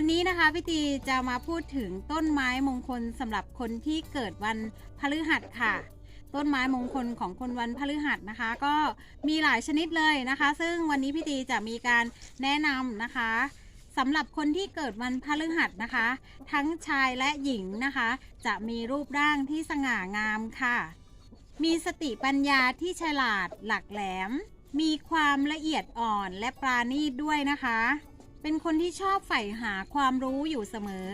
ันะคะพี่ตีจะมาพูดถึงต้นไม้มงคลสำหรับคนที่เกิดวันพฤหัสค่ะ ต้นไม้มงคลของคนวันพฤหัสนะคะ ก็มีหลายชนิดเลยนะคะ ซึ่งวันนี้พี่ตีจะมีการแนะนำนะคะสำหรับคนที่เกิดวันพฤหัสนะคะ ทั้งชายและหญิงนะคะ จะมีรูปร่างที่สง่างามค่ะ มีสติปัญญาที่ฉลาดหลักแหลม มีความละเอียดอ่อนและปราณีตด้วยนะคะ เป็นคนที่ชอบใฝ่หาความรู้อยู่เสมอ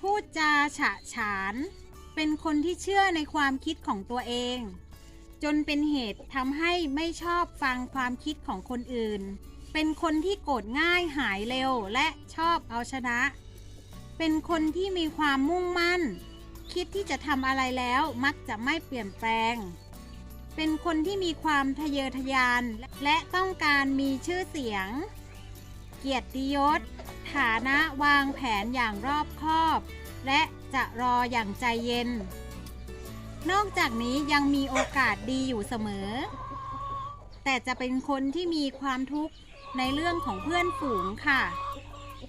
พูดจาฉะฉาน เป็นคนที่เชื่อในความคิดของตัวเอง จนเป็นเหตุทำให้ไม่ชอบฟังความคิดของคนอื่น เป็นคนที่โกรธง่ายหายเร็วและชอบเอาชนะ เป็นคนที่มีความมุ่งมั่น คิดที่จะทำอะไรแล้วมักจะไม่เปลี่ยนแปลง เป็นคนที่มีความทะเยอทะยานและต้องการมีชื่อเสียง เกียรติยศ ฐานะวางแผนอย่างรอบคอบ และจะรออย่างใจเย็น นอกจากนี้ยังมีโอกาสดีอยู่เสมอ แต่จะเป็นคนที่มีความทุกข์ในเรื่องของเพื่อนฝูงค่ะ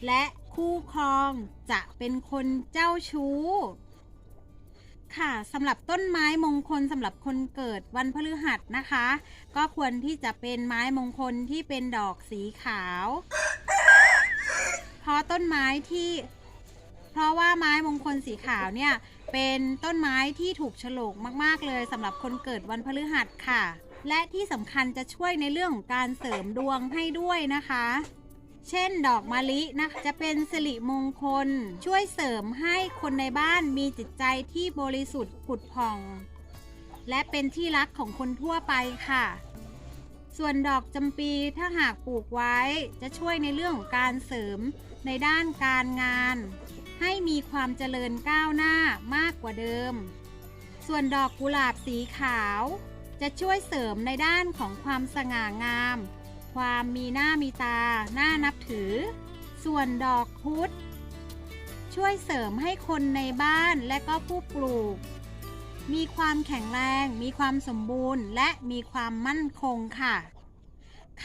และคู่ครองจะเป็นคนเจ้าชู้ ค่ะสำหรับต้นไม้มงคลสำหรับคนเกิดวันพฤหัสนะคะ ก็ควรที่จะเป็นไม้มงคลที่เป็นดอกสีขาว เพราะต้นไม้ที่ เพราะว่าไม้มงคลสีขาวเนี่ยเป็นต้นไม้ที่ถูกฉลกมาก ๆ เลยสำหรับคนเกิดวันพฤหัสค่ะ และที่สำคัญจะช่วยในเรื่องของการเสริมดวงให้ด้วยนะคะ เช่นดอกมะลินะคะจะเป็นสิริมงคล ช่วยเสริมให้คนในบ้านมีจิตใจที่บริสุทธิ์ผุดผ่อง และเป็นที่รักของคนทั่วไปค่ะ ส่วนดอกจำปีถ้าหากปลูกไว้จะช่วยในเรื่องของการเสริมในด้านการงาน ให้มีความเจริญก้าวหน้ามากกว่าเดิม ส่วนดอกกุหลาบสีขาว จะช่วยเสริมในด้านของความสง่างาม ความมีหน้ามีตาหน่านับถือ ส่วนดอกพุธช่วยเสริมให้คนในบ้านและก็ผู้ปลูก มีความแข็งแรง มีความสมบูรณ์ และมีความมั่นคงค่ะ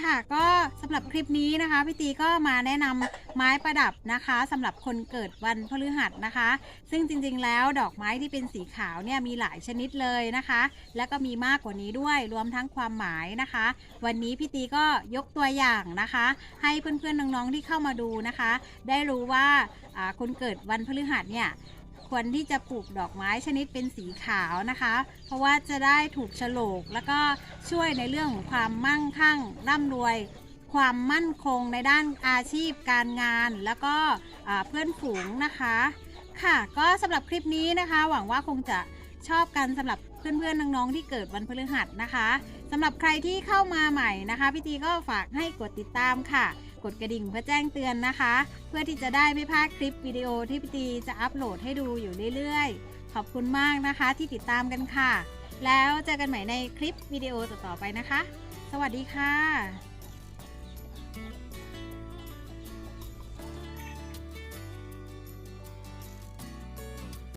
ค่ะก็สำหรับคลิปนี้นะคะพี่ตีก็มาแนะนำไม้ประดับนะคะสำหรับคนเกิดวันพฤหัสนะคะ ซึ่งจริงๆแล้วดอกไม้ที่เป็นสีขาวเนี่ยมีหลายชนิดเลยนะคะ แล้วก็มีมากกว่านี้ด้วยรวมทั้งความหมายนะคะ วันนี้พี่ตีก็ยกตัวอย่างนะคะ ให้เพื่อนๆน้องๆที่เข้ามาดูนะคะ ได้รู้ว่าคนเกิดวันพฤหัสเนี่ย ควรที่จะปลูกดอกไม้ชนิดเป็นสีขาวนะคะ เพราะว่าจะได้ถูกฉลกแล้วก็ช่วยในเรื่องของความมั่งคั่งร่ำรวย ความมั่นคงในด้านอาชีพการงาน แล้วก็เพื่อนฝูงนะคะ ค่ะก็สำหรับคลิปนี้นะคะ หวังว่าคงจะชอบกันสำหรับเพื่อนๆน้องๆที่เกิดวันพฤหัสนะคะสำหรับใครที่เข้ามาใหม่นะคะพี่ตีก็ฝากให้กดติดตามค่ะ กดกระดิ่งเพื่อแจ้งเตือนนะคะ เพื่อที่จะได้ไม่พลาดคลิปวิดีโอที่พี่ตีจะอัปโหลดให้ดูอยู่เรื่อยๆ ขอบคุณมากนะคะที่ติดตามกันค่ะ แล้วเจอกันใหม่ในคลิปวิดีโอต่อๆไปนะคะ สวัสดีค่ะ